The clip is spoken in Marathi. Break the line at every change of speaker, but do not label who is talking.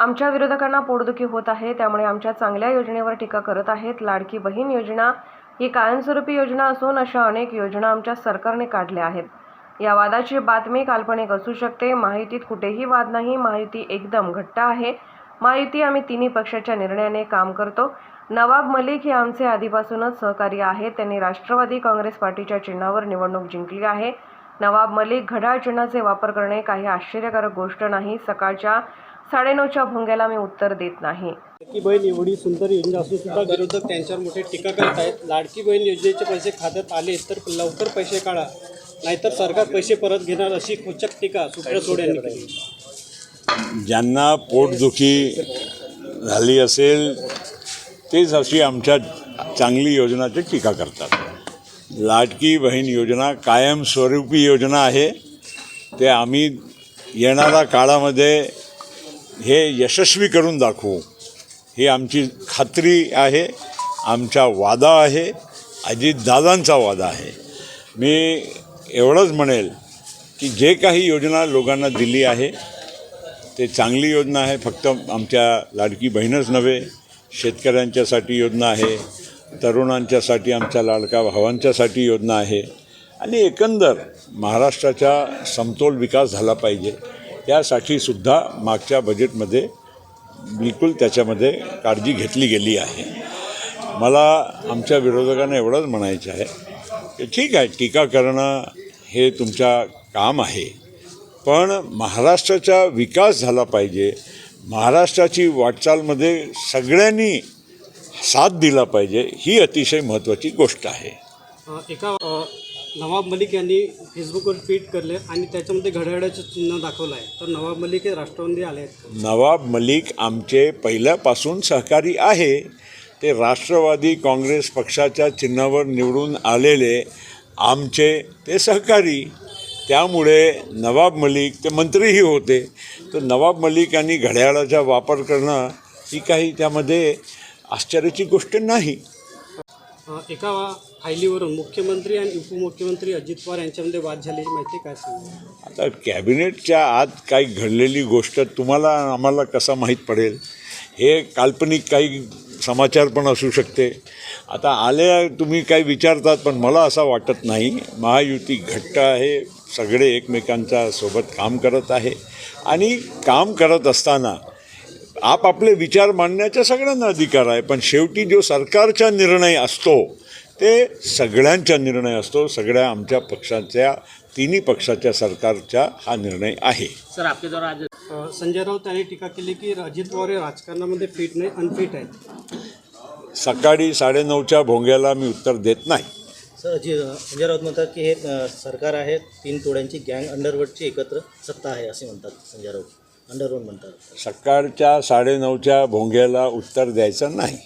आमच्या विरोधकांना पोटदुखी होत आहे त्यामुळे आमच्या चांगल्या योजनेवर टीका करत आहेत. लाडकी बहीण योजना ही कायमस्वरूपी योजना असून अशा अनेक योजना आमच्या सरकारने काढल्या आहेत. या वादाची बातमी काल्पनिक असू शकते. माहितीत कुठेही वाद नाही. माहिती एकदम घट्ट आहे. माहिती आम्ही तिन्ही पक्षाच्या निर्णयाने काम करतो. नवाब मलिक हे आमचे आधीपासूनच सहकारी आहेत. त्यांनी राष्ट्रवादी काँग्रेस पार्टीच्या चिन्हावर निवडणूक जिंकली आहे. नवाब मलिक घड्याळ चिन्हाचे वापर करणे काही आश्चर्यकारक गोष्ट नाही. सकाळच्या साडेनऊच्या भोंग्याला मी उत्तर देत नाही.
लाडकी बहीण एवढी सुंदर योजना असून सुद्धा विरोधक त्यांच्यावर मोठी टीका करत आहेत. लाडकी बहीण योजनेचे पैसे खात्यात आले तर लवकर पैसे काढा नाहीतर सरकार पैसे परत घेणार अशी खोचक टीका सुप्रिया सोड यांनी केली.
ज्यांना पोटदुखी झाली असेल तेच अशी आमच्या चांगली योजनाची टीका करतात. लाडकी बहीण योजना कायमस्वरूपी योजना आहे. ते आम्ही येणाऱ्या काळामध्ये हे यशस्वी करून दाखवू. ही आमची खात्री आहे आमचा वादा आहे अजितदादांचा वादा आहे. मी एवढंच म्हणेल की जे काही योजना लोकांना दिली आहे ते चांगली योजना आहे फक्त आमच्या लाडकी बहीणच नव्हे शेतकऱ्यांच्यासाठी योजना आहे तरुणांच्यासाठी आमच्या लाडका भावांच्यासाठी योजना आहे. आणि एकंदर महाराष्ट्राचा समतोल विकास झाला पाहिजे. त्यासाठी सुद्धा मागच्या बजेटमध्ये बिलकुल त्याच्यामध्ये काळजी घेतली गेली आहे. मला आमच्या विरोधकांना एवढंच म्हणायचं आहे की ठीक आहे टीका करणं हे तुमच्या काम आहे पण महाराष्ट्राचा विकास झाला पाहिजे महाराष्ट्राची वाटचालमध्ये सगळ्यांनी साथ दिला पाहिजे ही अतिशय महत्त्वाची गोष्ट आहे.
एका नवाब मलिक यांनी फेसबुकवर ट्विट करले आणि त्याच्यामध्ये घड्याळाचं चिन्ह दाखवलं आहे. तर नवाब मलिक हे राष्ट्रवादी आले आहेत.
नवाब मलिक आमचे पहिल्यापासून सहकारी आहे. ते राष्ट्रवादी काँग्रेस पक्षाच्या चिन्हावर निवडून आलेले आमचे ते सहकारी. त्यामुळे नवाब मलिक ते मंत्रीही होते. तर नवाब मलिक यांनी घड्याळाचा वापर करणं ही काही त्यामध्ये आश्चर्याची गोष्ट नाही.
एका फायलीवरून मुख्यमंत्री आणि उपमुख्यमंत्री अजित पवार यांच्यामध्ये वाद झाल्याची माहिती काय सांगा
आता कॅबिनेटच्या आत काही घडलेली गोष्ट तुम्हाला आम्हाला कसा माहीत पडेल? हे काल्पनिक काही समाचार पण असू शकते. आता आले तुम्ही काही विचारतात पण मला असा वाटत नाही. महायुती घट्ट आहे सगळे एकमेकांच्या सोबत काम करत आहे. आणि काम करत असताना आपापले विचार मांडण्याचा सगळ्यांना अधिकार आहे पण शेवटी जो सरकारचा निर्णय असतो ते सगळ्यांचा निर्णय असतो सगळ्या आमच्या पक्षाच्या तिन्ही पक्षाच्या सरकारचा हा निर्णय आहे.
सर आपके द्वारा आज
अ, संजय राऊत यांनी टीका केली की अजित पवार हे राजकारणामध्ये फिट नाही अनफिट आहेत.
सकाळी साडेनऊच्या भोंग्याला मी उत्तर देत नाही.
सर अजय संजय राऊत म्हणतात की हे सरकार आहे तीन तोड्यांची गँग अंडरवर्ल्डची एकत्र सत्ता आहे असे म्हणतात संजय राऊत. अंडरवर्ल्ड म्हणतात.
सकाळच्या साडेनऊच्या भोंग्याला उत्तर द्यायचं नाही.